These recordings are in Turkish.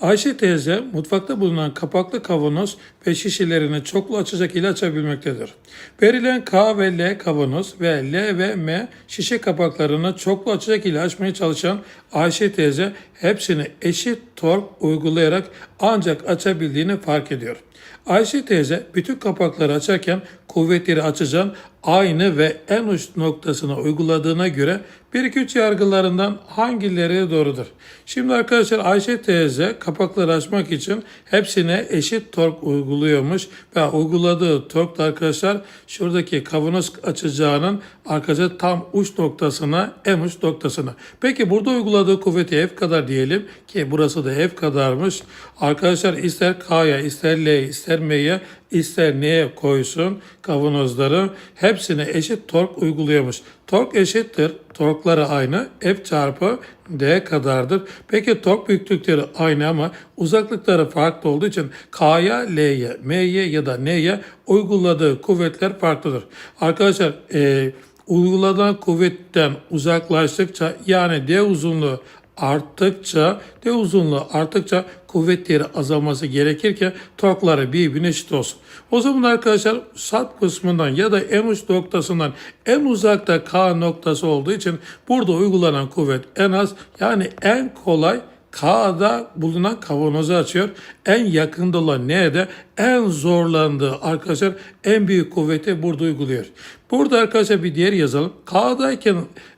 Ayşe teyze mutfakta bulunan kapaklı kavanoz ve şişelerini çoklu açacak ile açabilmektedir. Verilen K ve L kavanoz ve L ve M şişe kapaklarını çoklu açacak ile açmaya çalışan Ayşe teyze hepsini eşit tork uygulayarak ancak açabildiğini fark ediyor. Ayşe teyze bütün kapakları açarken kuvvetleri açacağın aynı ve en uç noktasına uyguladığına göre 1-2-3 yargılarından hangileri doğrudur? Şimdi arkadaşlar Ayşe teyze kapakları açmak için hepsine eşit tork uyguluyormuş ve uyguladığı tork da arkadaşlar şuradaki kavanoz açacağının arkadaşlar tam uç noktasına en uç noktasına. Peki burada uyguladığı kuvveti F kadar diyelim ki burası da F kadarmış. Arkadaşlar ister K'ya ister L'ye ister M'ye ister neye koysun kavanozları hepsine eşit tork uyguluyormuş. Tork eşittir. Torkları aynı. F çarpı D kadardır. Peki tork büyüklükleri aynı ama uzaklıkları farklı olduğu için K'ya, L'ye, M'ye ya da N'ye uyguladığı kuvvetler farklıdır. Arkadaşlar e, uygulanan kuvvetten uzaklaştıkça yani D uzunluğu arttıkça, D uzunluğu arttıkça kuvvetleri azalması gerekir ki torkları birbirine eşit olsun. O zaman arkadaşlar sat kısmından ya da en uç noktasından en uzakta K noktası olduğu için burada uygulanan kuvvet en az yani en kolay K'da bulunan kavanozu açıyor. En yakında olan N'de en zorlandığı arkadaşlar en büyük kuvveti burada uyguluyor. Burada arkadaşlar bir diğer yazalım. K'dayken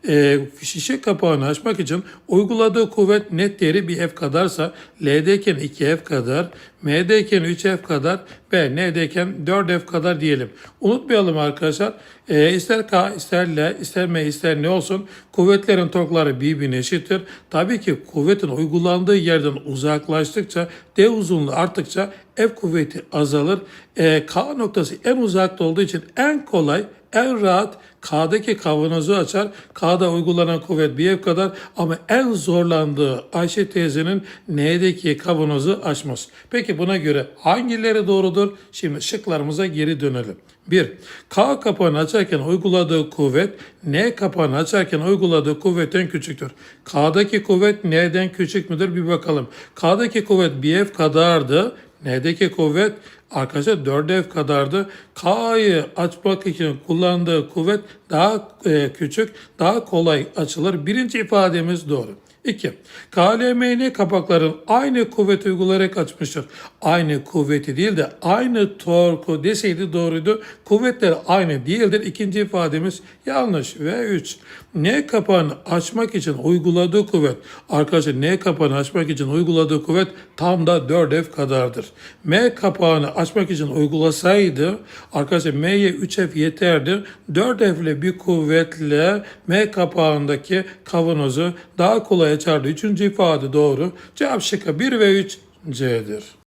e, şişe kapağını açmak için uyguladığı kuvvet net değeri bir F kadarsa L'deyken 2F kadar, M'deyken 3F kadar ve N'deyken 4F kadar diyelim. Unutmayalım arkadaşlar. E, ister K, ister L, ister M, ister ne olsun kuvvetlerin torkları birbirine eşittir. Tabii ki kuvvetin uygulandığı yerden uzaklaştıkça D uzunluğu arttıkça F kuvveti azalır. E, K noktası en uzakta olduğu için en kolay en rahat K'daki kavanozu açar. K'da uygulanan kuvvet bir ev kadar ama en zorlandığı Ayşe teyzenin N'deki kavanozu açmaz. Peki buna göre hangileri doğrudur? Şimdi şıklarımıza geri dönelim. 1. K kapağını açarken uyguladığı kuvvet N kapağını açarken uyguladığı kuvvetten küçüktür. K'daki kuvvet N'den küçük müdür bir bakalım. K'daki kuvvet bir ev kadardı. N'deki kuvvet arkadaşlar 4F kadardı. K'yı açmak için kullandığı kuvvet daha e, küçük, daha kolay açılır. Birinci ifademiz doğru. 2. KLMN kapakların aynı kuvvet uygulayarak açmıştır. Aynı kuvveti değil de aynı torku deseydi doğruydu. Kuvvetler aynı değildir. İkinci ifademiz yanlış. Ve 3. N kapağını açmak için uyguladığı kuvvet. Arkadaşlar N kapağını açmak için uyguladığı kuvvet tam da 4F kadardır. M kapağını açmak için uygulasaydı arkadaşlar M'ye 3F yeterdi. 4F ile bir kuvvetle M kapağındaki kavanozu daha kolay açardı. Üçüncü ifade doğru. Cevap şıkkı 1 ve 3 C'dir.